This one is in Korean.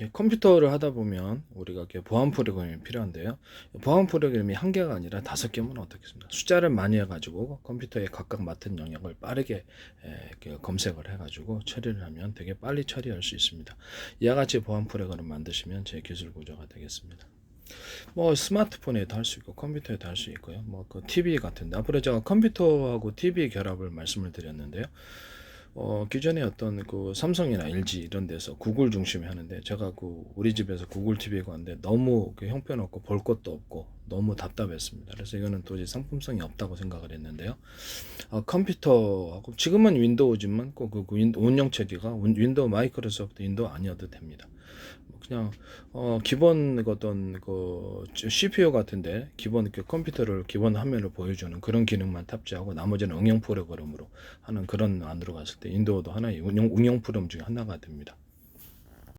이렇게 컴퓨터를 하다 보면 우리가 이렇게 보안 프로그램이 필요한데요. 보안 프로그램이 한 개가 아니라 다섯 개면 어떻겠습니까? 숫자를 많이 해가지고 컴퓨터에 각각 맡은 영역을 빠르게 검색을 해가지고 처리를 하면 되게 빨리 처리할 수 있습니다. 이와 같이 보안 프로그램 만드시면 제 기술 구조가 되겠습니다. 뭐 스마트폰에도 할 수 있고 컴퓨터에도 할 수 있고요. 뭐 그 TV 같은데 앞으로 제가 컴퓨터하고 TV 결합을 말씀을 드렸는데요. 어, 기존에 어떤 그 삼성이나 LG 이런 데서 구글 중심에 하는데 제가 그 우리 집에서 구글 TV가 왔는데 너무 그 형편없고 볼 것도 없고 너무 답답했습니다. 그래서 이거는 도저히 상품성이 없다고 생각을 했는데요. 어, 컴퓨터하고 지금은 윈도우지만 꼭그 운영 체계가 윈- 윈도우 마이크로소프트 윈도우 아니어도 됩니다. 뭐 그냥 어 기본 그 어떤 그 CPU 같은데 기본 그 컴퓨터를 기본 화면을 보여주는 그런 기능만 탑재하고 나머지는 응용 프로그램으로 하는 그런 안으로 갔을 때 윈도우도 하나의 운영, 응용 프로그램 중에 하나가 됩니다.